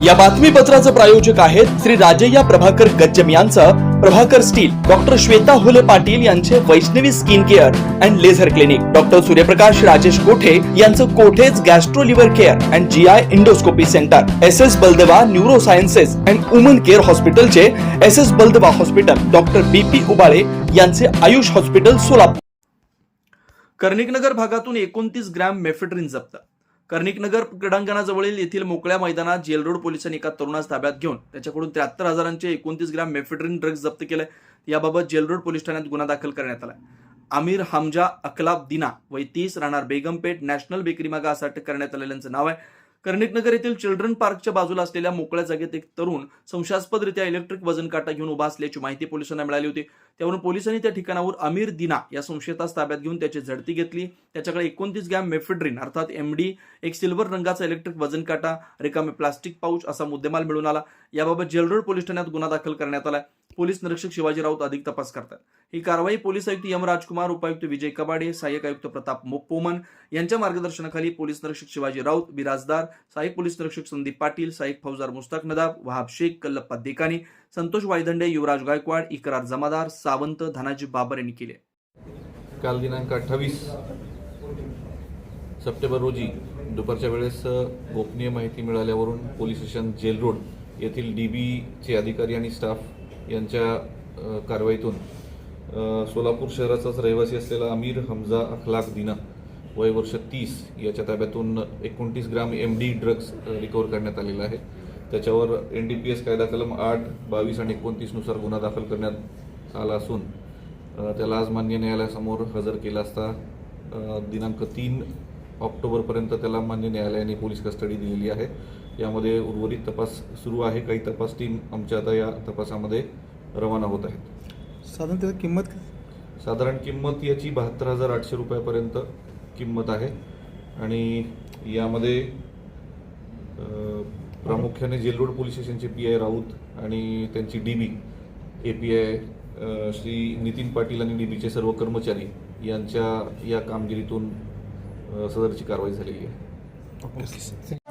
या बातमीपत्राचं प्रायोजक आहेत श्री राजय्या प्रभाकर गज्जम यांचं. प्रभाकर स्टील डॉक्टर श्वेता हुले पाटील यांचे Vaishnavi skin care and laser clinic. Doctor Suryaprakash Rajesh Kothe यांचं Kothe's gastro liver care and G I endoscopy centre. S S Baldeva neuro sciences and woman care हॉस्पिटलचे S S Baldeva hospital. Doctor B P Ubale यांचे Ayush hospital Solapur. कर्णिकनगर भागातून एकोणतीस gram मेफेड्रिन जप्त कर्णिकनगर क्रीडांगणाजवळील येथील मोकळ्या मैदानात gel road पोलिसांनी एका तरुणास ताब्यात घेऊन त्याच्याकडून त्र्याहत्तर हजारांचे एकोणतीस ग्रॅम मेफेड्रिन ड्रग्ज जप्त केले. याबाबत जेल रोड पोलीस ठाण्यात गुन्हा दाखल करण्यात आला. आमिर हमजा अकलाब दिना वय तीस राहणार बेगमपेठ नॅशनल बेकरी मागा असं अटक करण्यात आलेल्यांचं नाव आहे. कर्णिकनगर येथील चिल्ड्रन पार्कच्या बाजूला असलेल्या मोकळ्या जागेत एक तरुण संशयास्पदरित्या इलेक्ट्रिक वजन काटा घेऊन उभा असल्याची माहिती पोलिसांना मिळाली होती. त्यावरून पोलिसांनी त्या ठिकाणावर अमीर दिना या संशयितास ताब्यात घेऊन त्याची झडती घेतली. त्याच्याकडे एकोणतीस ग्रॅम मेफेड्रिन अर्थात एमडी एक सिल्वर रंगाचा इलेक्ट्रिक वजन काटा रिकामे प्लास्टिक पाऊच असा मुद्देमाल मिळून आला. याबाबत जेलरोड पोलीस ठाण्यात गुन्हा दाखल करण्यात आला पोलीस निरीक्षक शिवाजी राऊत अधिक तपास करतात. ही कारवाई पोलीस आयुक्त यम राजकुमार उपायुक्त विजय कबाडे सहाय्यक आयुक्त प्रताप मो- पोमन यांच्या मार्गदर्शनाखाली पोलीस निरीक्षक शिवाजी राऊत बिराजदार सहाय्यक पोलीस निरीक्षक संदीप पाटील सहाय्यक फौजदार मुस्ताक नदाब वहाब शेख कल्लप्पा देकाने संतोष वायदंडे युवराज गायकवाड इकरार जमादार सावंत धनाजी बाबर यांनी केले. काल दिनांक अठ्ठावीस सप्टेंबर रोजी दुपारच्या वेळेस गोपनीय माहिती मिळाल्यावरून पोलीस स्टेशन जेल रोड येथील डी बीचे अधिकारी आणि स्टाफ यांच्या कारवाईतून सोलापूर शहराचाच रहिवासी असलेला अमीर हमजा अखलाक दिना वय वर्ष तीस याच्या ताब्यातून एकोणतीस gram M D drugs recover करण्यात आलेला आहे. त्याच्यावर एन डी पी एस कायदा कलम आठ बावीस आणि एकोणतीसनुसार गुन्हा दाखल करण्यात आला असून त्याला आज मान्य न्यायालयासमोर हजर केला असता दिनांक तीन ऑक्टोबरपर्यंत त्याला मान्य न्यायालयाने पोलीस कस्टडी दिलेली आहे. यामध्ये उर्वरित तपास सुरू आहे. काही तपास टीम आमच्या आता या तपासामध्ये रवाना होत आहेत. साधारण त्याची किंमत? साधारण किंमत याची बहात्तर हजार आठशे रुपयापर्यंत किंमत आहे. आणि यामध्ये प्रामुख्याने जेलरोड पोलीस स्टेशनचे पी आय राऊत आणि त्यांची D B A P I Shri Nitin Patil आणि डी बीचे सर्व कर्मचारी यांच्या या कामगिरीतून सदरची कारवाई झालेली आहे.